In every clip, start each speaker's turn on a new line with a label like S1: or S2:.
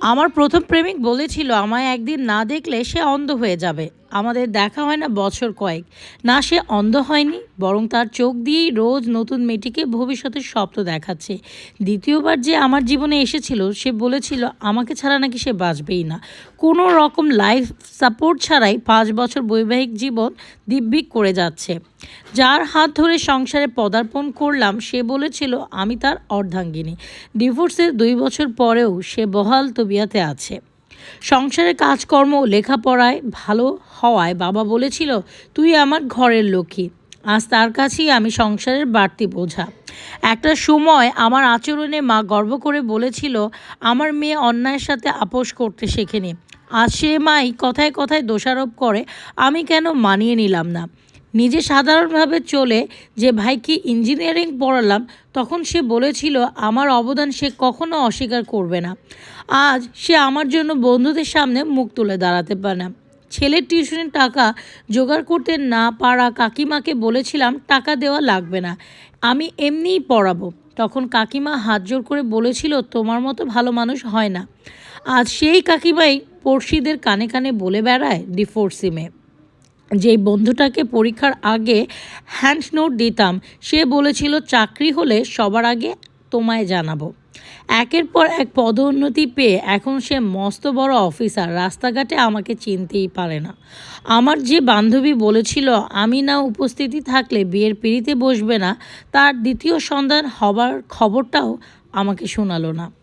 S1: আমার প্রথম প্রেমিক বলেছিল আমায় একদিন না দেখলে সে অন্ধ হয়ে যাবে। আমাদের দেখা হয় না বছর কয়েক। না সে অন্ধ হয়নি, বরং তার চোখ দিয়েই রোজ নতুন মেয়েটিকে ভবিষ্যতের স্বপ্ন দেখাচ্ছে। দ্বিতীয়বার যে আমার জীবনে এসেছিল, সে বলেছিল, আমাকে ছাড়া নাকি সে বাঁচবেই না। কোনো রকম লাইফ সাপোর্ট ছাড়াই পাঁচ বছর বৈবাহিক জীবন দিব্যিক করে যাচ্ছে। যার হাত ধরে সংসারে পদার্পণ করলাম, সে বলেছিল, আমি তার অর্ধাঙ্গিনী। ডিভোর্সের দুই বছর পরেও সে বহাল তবিয়াতে আছে। সংসারের কাজকর্ম লেখাপড়ায় ভালো হওয়ায় বাবা বলেছিল, তুই আমার ঘরের লক্ষ্মী। আজ তার কাছেই আমি সংসারের বাড়তি বোঝা। একটা সময় আমার আচরণে মা গর্ব করে বলেছিল, আমার মেয়ে অন্যায়ের সাথে আপোষ করতে শেখেনি। আজ সে মাই কথায় কথায় দোষারোপ করে, আমি কেন মানিয়ে নিলাম না? নিজে সাধারণভাবে চলে যে ভাইকে ইঞ্জিনিয়ারিং পড়ালাম, তখন সে বলেছিল, আমার অবদান সে কখনো অস্বীকার করবে না। আজ সে আমার জন্য বন্ধুদের সামনে মুখ তুলে দাঁড়াতে পারে না। ছেলের টিউশনের টাকা জোগাড় করতে না পারা কাকিমাকে বলেছিলাম, টাকা দেওয়া লাগবে না, আমি এমনিই পড়াবো। তখন কাকিমা হাত জোর করে বলেছিল, তোমার মতো ভালো মানুষ হয় না। আজ সেই কাকিমাই পড়শিদের কানে কানে বলে বেড়ায় ডিফোর্সিমে। যেই বন্ধুটাকে পরীক্ষার আগে হ্যান্ড নোট দিতাম, সে বলেছিল, চাকরি হলে সবার আগে তোমায় জানাব। একের পর এক পদোন্নতি পেয়ে এখন সে মস্ত বড় অফিসার, রাস্তাঘাটে আমাকে চিনতেই পারে না। আমার যে বান্ধবী বলেছিল, আমি না উপস্থিতি থাকলে বিয়ের পিড়িতে বসবে না, তার দ্বিতীয় সন্ধান হবার খবরটাও আমাকে শোনালো না।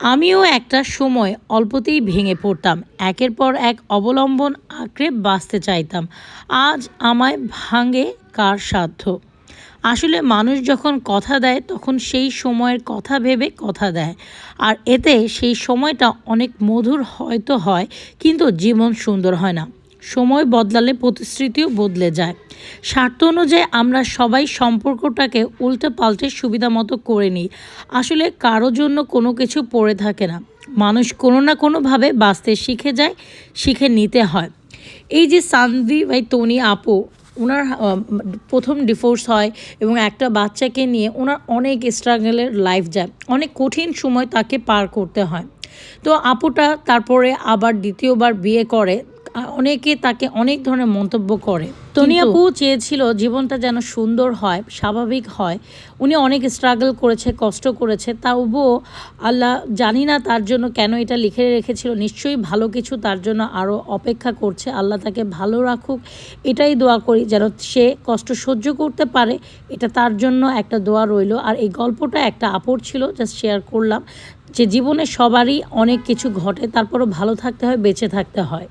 S1: আমিও একটা সময় অল্পতেই ভেঙে পড়তাম। একের পর এক অবলম্বন আঁকড়ে বাঁচতে চাইতাম। আজ আমায় ভাঙে কার সাধ্য? আসলে মানুষ যখন কথা দেয়, তখন সেই সময়ের কথা ভেবে কথা দেয়। আর এতে সেই সময়টা অনেক মধুর হয়তো হয়, কিন্তু জীবন সুন্দর হয় না। সময় বদলালে প্রতিশ্রুতিও বদলে যায়। স্বার্থ অনুযায়ী আমরা সবাই সম্পর্কটাকে উল্টে পাল্টে সুবিধা মতো করে নিই। আসলে কারও জন্য কোনো কিছু পড়ে থাকে না। মানুষ কোনো না কোনোভাবে বাঁচতে শিখে যায়, শিখে নিতে হয়। এই যে সানভি ভাই তনি আপু ওনার প্রথম ডিভোর্স হয় এবং একটা বাচ্চাকে নিয়ে ওনার অনেক স্ট্রাগলের লাইফ যায়। অনেক কঠিন সময় তাকে পার করতে হয়। তো আপুটা তারপরে আবার দ্বিতীয়বার বিয়ে করে। অনেকে তাকে অনেক ধরনের মন্তব্য করে। তনি আপু চেয়েছিল জীবনটা যেন সুন্দর হয় স্বাভাবিক হয়। উনি অনেক স্ট্রাগল করেছে কষ্ট করেছে। তবুও আল্লাহ জানি না তার জন্য কেন এটা লিখে রেখেছিল। নিশ্চয়ই ভালো কিছু তার জন্য আরও অপেক্ষা করছে। আল্লাহ তাকে ভালো রাখুক। এটাই দোয়া করি যেন সে কষ্ট সহ্য করতে পারে। এটা তার জন্য একটা দোয়া রইল। আর এই গল্পটা একটা আপর ছিল জাস্ট শেয়ার করলাম। যে জীবনে সবারই অনেক কিছু ঘটে তারপরও ভালো থাকতে হয় বেঁচে থাকতে হয়।